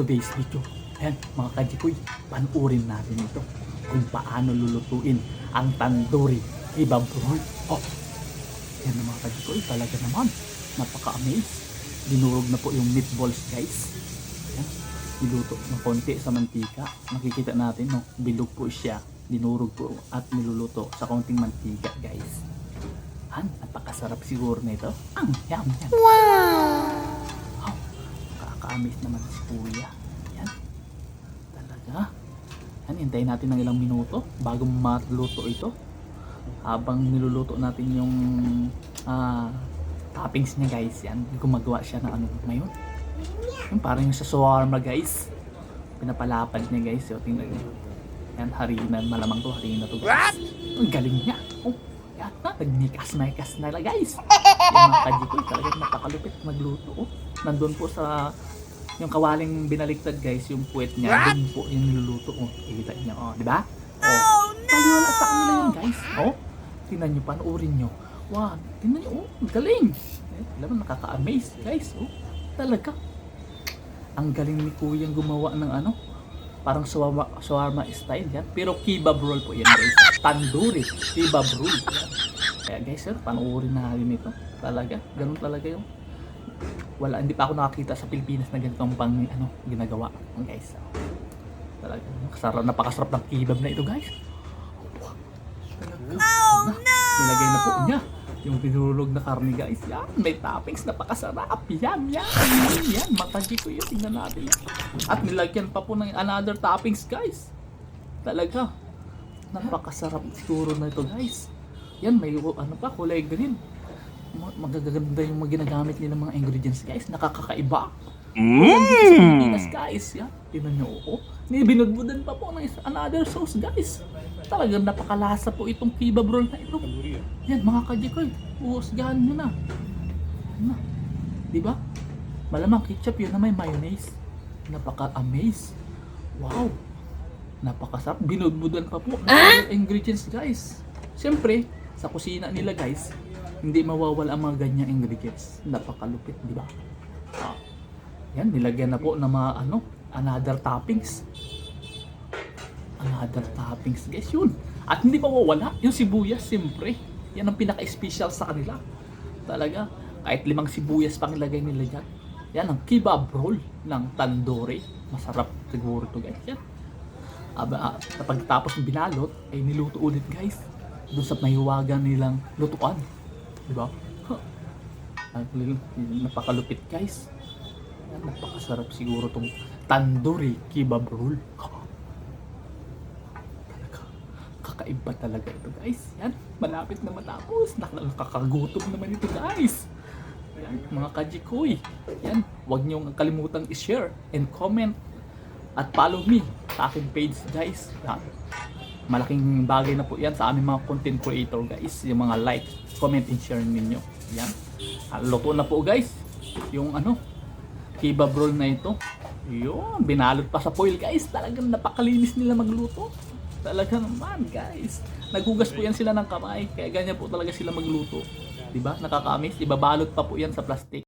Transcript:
today's video. Ayan, mga kajikoy, panuorin natin ito kung paano lulutuin ang tandoori ibabroy. Oh, yan ang mga kajikoy, talaga naman. Napaka-amaze. Dinurog na po yung meatballs, guys. Ayan, niluto ng konti sa mantika. Makikita natin, no, bilog po siya. Dinurog po at niluluto sa konting mantika, guys. Han, napakasarap siguro na ito. Ang yum, yum. Wow! Nakaka-amaze naman si Kuya. Yan. Talaga. Yan, hintayin natin ng ilang minuto bago matluto ito. Habang niluluto natin yung ah, toppings niya guys. Yan, gumagawa siya ng ano ngayon. Yung parang yung sa shawarma guys. Pinapalapad niya guys. So, tingnan niyo. Yan, harina. Malamang to, harina to guys. Ang galing niya. Oh, yan na. Nagnikas-nikas na lang guys. Yung mga kajikoy, talagang napakalupit magluto. Oh. Nandun po sa yung kawaling binaliktad guys, yung puwet niya, dun po yung niluluto. Oh, ikita niyo, oh, di ba? Oh, Paliwala sa kanila yan guys. Oh, tingnan niyo, panoorin niyo. Wow, tingnan niyo, oh, galing. Eh, alam mo, nakaka-amaze guys. Oh, talaga. Ang galing ni Kuyang gumawa ng ano, parang shawarma, shawarma style yan. Pero kebab roll po yan guys. Tandoori, kebab roll. Yan. Kaya guys, sir, panoorin na natin ito. Talaga, ganun talaga yung wala hindi pa ako nakakita sa Pilipinas na ganitong pang ano ginagawa guys. Talaga nakasarap napakasarap ng kebab na ito guys. Oh no! nilagay na po niya yung binulog na karne guys. Yan may toppings napakasarap. Yan yan yan matagi ko yun tingnan natin. Yan. at nilagyan pa po ng another toppings guys. Talaga napakasarap siguro na ito guys. Yan may ano pa kulay green magaganda yung mga ginagamit nila mga ingredients guys. Nakakakaiba. Mmm! Pilipinas guys yan tingnan nyo oo. Binudbudan pa po ng isa, another sauce guys. Talagang napakalasa po itong kebab roll na ito. Yan mga kajikoy uusgahan nyo na. Na. Di ba malamang ketchup yun na may mayonnaise. Napaka-amaze. Wow. Napakasarap. Binudbudan pa po ng other ingredients guys. Siyempre sa kusina nila guys hindi mawawala ang mga ganyang ingredients. Napakalupit di ba? Ah, yan nilagyan na po ng mga ano another toppings. Another toppings guys yun. At hindi mawawala yung sibuyas siyempre. Yan ang pinaka-special sa kanila. Talaga kahit limang sibuyas pang ilagay nila dyan. Yan ang kebab roll ng tandoori. Masarap siguro to guys yan. Aba, ah, pagkatapos ng binalot ay niluto ulit guys doon sa mahiwagan nilang lutuan di ba napakalupit guys. Napakasarap siguro tong tandoori kebab roll. Talaga kakaiba talaga ito guys. Yan malapit na matapos. Nak- nakakagutom naman ito guys. Yan, mga kajikoy. Yan huwag niyong kalimutang i-share and comment at follow me sa aking page guys. Yan malaking bagay na po yan sa aming mga content creator guys. Yung mga like, comment, and share ninyo. Yan. Ah, luto na po guys. Yung ano kebab roll na ito. Yun binalot pa sa foil guys. Talagang napakalinis nila magluto. Talaga naman guys. Naghugas po yan sila ng kamay kaya ganyan po talaga sila magluto. Di ba nakakamiss. Ibabalot pa po yan sa plastic